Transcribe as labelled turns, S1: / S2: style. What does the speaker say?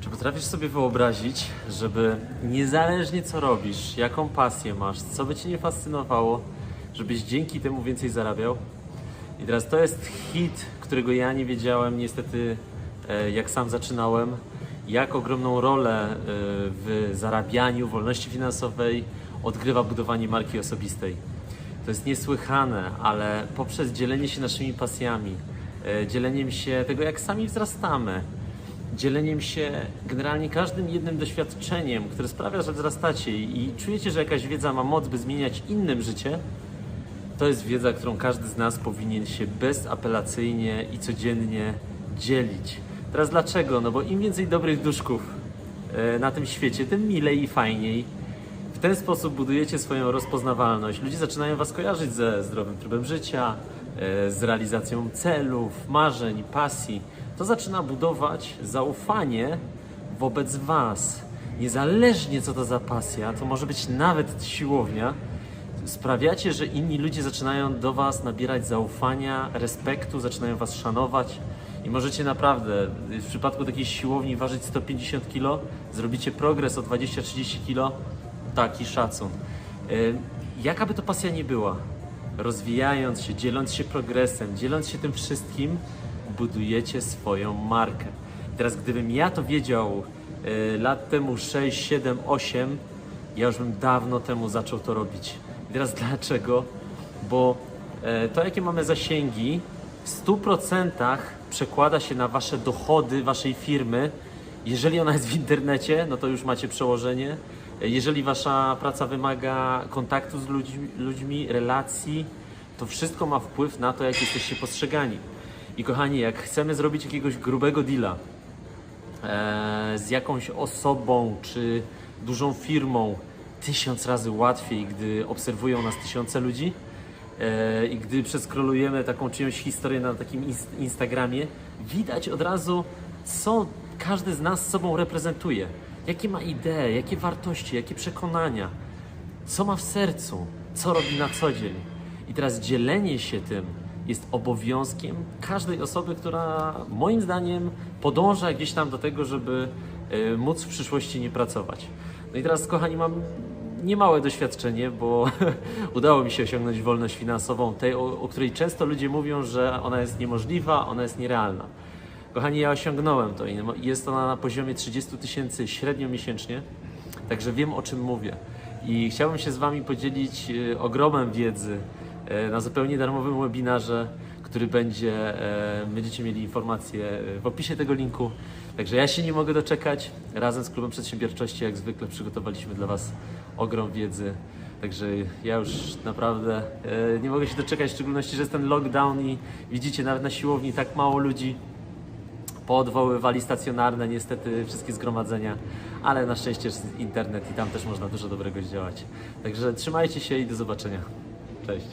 S1: Czy potrafisz sobie wyobrazić, żeby niezależnie co robisz, jaką pasję masz, co by Cię nie fascynowało, żebyś dzięki temu więcej zarabiał? I teraz to jest hit, którego ja nie wiedziałem niestety, e, jak sam zaczynałem, jak ogromną rolę e, w zarabianiu, wolności finansowej odgrywa budowanie marki osobistej. To jest niesłychane, ale poprzez dzielenie się naszymi pasjami, e, dzieleniem się tego, jak sami wzrastamy, dzieleniem się generalnie każdym jednym doświadczeniem, które sprawia, że wzrastacie i czujecie, że jakaś wiedza ma moc, by zmieniać innym życie, to jest wiedza, którą każdy z nas powinien się bezapelacyjnie i codziennie dzielić. Teraz dlaczego? No bo im więcej dobrych duszków e, na tym świecie, tym milej i fajniej. W ten sposób budujecie swoją rozpoznawalność. Ludzie zaczynają Was kojarzyć ze zdrowym trybem życia, e, z realizacją celów, marzeń, pasji. To zaczyna budować zaufanie wobec Was. Niezależnie co to za pasja, to może być nawet siłownia, sprawiacie, że inni ludzie zaczynają do Was nabierać zaufania, respektu, zaczynają Was szanować i możecie naprawdę w przypadku takiej siłowni ważyć 150 kg, zrobicie progres o 20-30 kg, taki szacun. Y, Jaka by to pasja nie była, rozwijając się, dzieląc się progresem, dzieląc się tym wszystkim, budujecie swoją markę. Teraz gdybym ja to wiedział y, lat temu 6, 7, 8, ja już bym dawno temu zaczął to robić. I teraz dlaczego? Bo e, to, jakie mamy zasięgi, w 100% przekłada się na wasze dochody waszej firmy. Jeżeli ona jest w internecie, no to już macie przełożenie. Jeżeli wasza praca wymaga kontaktu z ludźmi, ludźmi relacji, to wszystko ma wpływ na to, jak jesteście postrzegani. I kochani, jak chcemy zrobić jakiegoś grubego deala, e, z jakąś osobą czy dużą firmą tysiąc razy łatwiej, gdy obserwują nas tysiące ludzi e, i gdy przeskrolujemy taką czyjąś historię na takim ins- Instagramie, widać od razu, co każdy z nas sobą reprezentuje. Jakie ma idee, jakie wartości, jakie przekonania, co ma w sercu, co robi na co dzień. I teraz dzielenie się tym jest obowiązkiem każdej osoby, która moim zdaniem podąża gdzieś tam do tego, żeby e, móc w przyszłości nie pracować. No i teraz, kochani, mam niemałe doświadczenie, bo udało mi się osiągnąć wolność finansową, tej, o, o której często ludzie mówią, że ona jest niemożliwa, ona jest nierealna. Kochani, ja osiągnąłem to i jest ona na poziomie 30 tysięcy średnio miesięcznie, także wiem o czym mówię. I chciałbym się z Wami podzielić e, ogromem wiedzy na zupełnie darmowym webinarze, który będzie, e, będziecie mieli informacje e, w opisie tego linku. Także ja się nie mogę doczekać. Razem z Klubem Przedsiębiorczości, jak zwykle, przygotowaliśmy dla Was ogrom wiedzy. Także ja już naprawdę e, nie mogę się doczekać, w szczególności, że jest ten lockdown i widzicie, nawet na siłowni tak mało ludzi poodwoływali stacjonarne niestety wszystkie zgromadzenia, ale na szczęście jest internet i tam też można dużo dobrego zdziałać. Także trzymajcie się i do zobaczenia. Cześć.